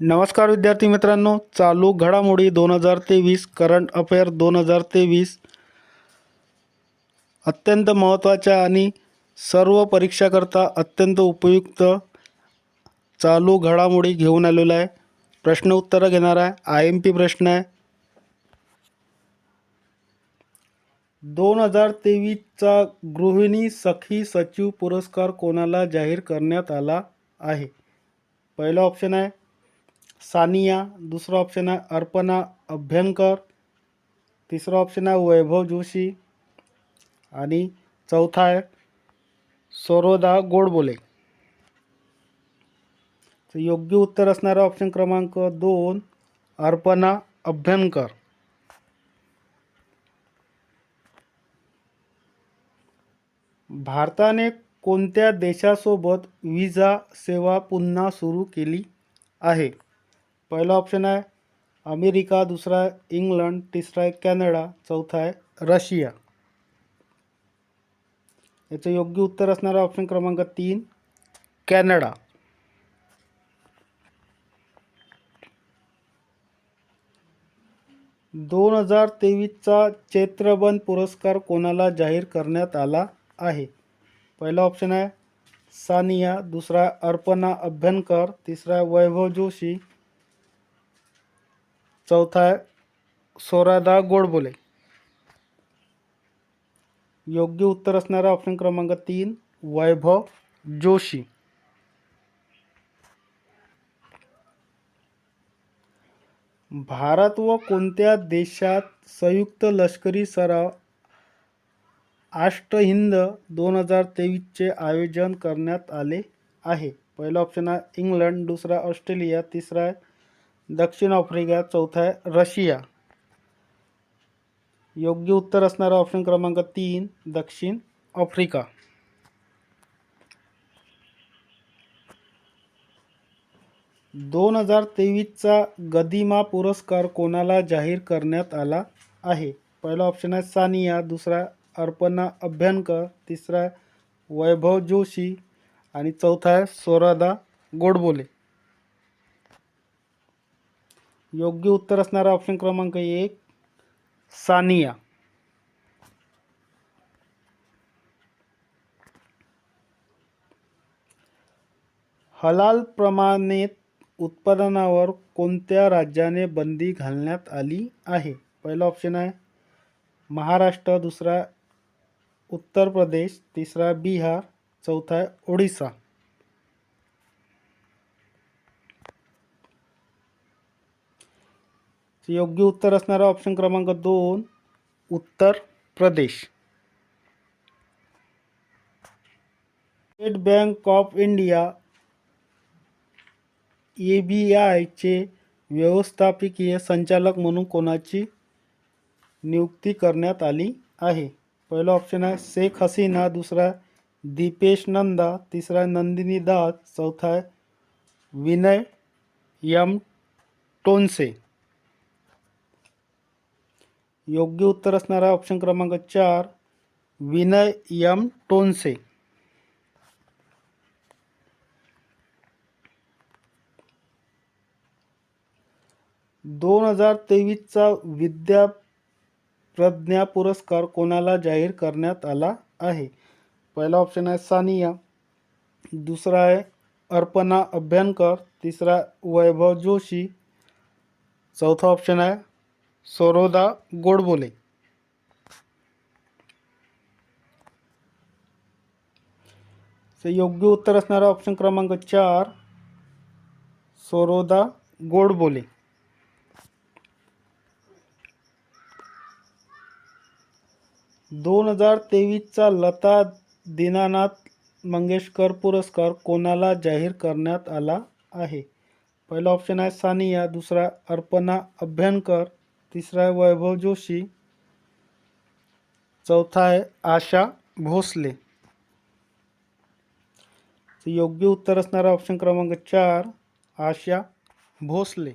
नमस्कार विद्यार्थी मित्रांनो चालू घडामोडी दोन हजार तेवीस करंट अफेअर दोन हजार तेवीस. अत्यंत महत्त्वाच्या आणि सर्व परीक्षाकरता अत्यंत उपयुक्त चालू घडामोडी घेऊन आलेलो आहे. प्रश्न उत्तरं घेणार आहे. आय एम पी प्रश्न आहे. दोन हजार तेवीसचा गृहिणी सखी सचिव पुरस्कार कोणाला जाहीर करण्यात आला आहे? पहिला ऑप्शन आहे सानिया दुसरा ऑप्शन आहे अर्पणा अभ्यंकर तिसरा ऑप्शन आहे वैभव जोशी आणि चौथा आहे सरोदा गोडबोले। तर योग्य उत्तर असणारा ऑप्शन क्रमांक दोन अर्पणा अभ्यंकर। भारताने कोणत्या देशासोबत विजा सेवा पुन्हा सुरू केली आहे? पहिला ऑप्शन आहे अमेरिका दुसरा आहे इंग्लंड तिसरा आहे कॅनडा चौथा आहे रशिया. याचं योग्य उत्तर असणारा ऑप्शन क्रमांक तीन कॅनडा. दोन हजार तेवीसचा चैत्रबन पुरस्कार कोणाला जाहीर करण्यात आला आहे? पहिला ऑप्शन आहे सानिया दुसरा अर्पणा अभ्यंकर तिसरा वैभव जोशी चौथा सोरादा गोडबोले. योग्य उत्तर असणारा ऑप्शन क्रमांक तीन वैभव जोशी. भारत व कोणत्या देशात संयुक्त लष्करी सराव अष्टहिंद दोन हजार तेवीसचे आयोजन करण्यात आले आहे? पहिला ऑप्शन आहे इंग्लंड दुसरा ऑस्ट्रेलिया तिसरा आहे दक्षिण आफ्रिका चौथा आहे रशिया. योग्य उत्तर असणारा ऑप्शन क्रमांक तीन दक्षिण आफ्रिका. दोन हजार तेवीसचा गदिमा पुरस्कार कोणाला जाहीर करण्यात आला आहे? पहिला ऑप्शन आहे सानिया दुसरा अर्पणा अभ्यंकर तिसरा वैभव जोशी आणि चौथा आहे सोरादा गोडबोले. योग्य उत्तर ऑप्शन क्रमांक एक, सानिया. हलाल प्रमाणित उत्पादनावर कोणत्या राज्याने बंदी घालण्यात आली आहे? पहिला ऑप्शन आहे महाराष्ट्र, दुसरा उत्तर प्रदेश, तिसरा बिहार, चौथा आहे ओडिसा. योग्य उत्तर ऑप्शन क्रमांक दोन, Uttar Pradesh. State Bank of India A B आयचे व्यवस्थापकीय संचालक म्हणून कोणाची नियुक्ती आहे? पहिला ऑप्शन आहे शेख हसीना, दुसरा दीपेश नंदा, तिसरा नंदिनी दास, चौथा विनय यम टोनसे. योग्य उत्तर असणारा ऑप्शन क्रमांक चार विनय यम टोनसे. दोन हजार तेवीसचा विद्या प्रज्ञा पुरस्कार कोणाला जाहीर करण्यात आला आहे? पहिला ऑप्शन आहे सानिया दुसरा आहे अर्पणा अभ्यंकर तिसरा वैभव जोशी चौथा ऑप्शन आहे सरोदा गोडबोले. योग्य उत्तर असणारा ऑप्शन क्रमांक चार सरोदा गोडबोले. दोन हजार तेवीसचा लता दीनानाथ मंगेशकर पुरस्कार कोणाला जाहीर करण्यात आला आहे? पहिला ऑप्शन आहे सानिया दुसरा अर्पणा अभ्यंकर तिसरा आहे वैभव जोशी. चौथा आहे आशा भोसले. योग्य उत्तर असणारा ऑप्शन क्रमांक चार आशा भोसले.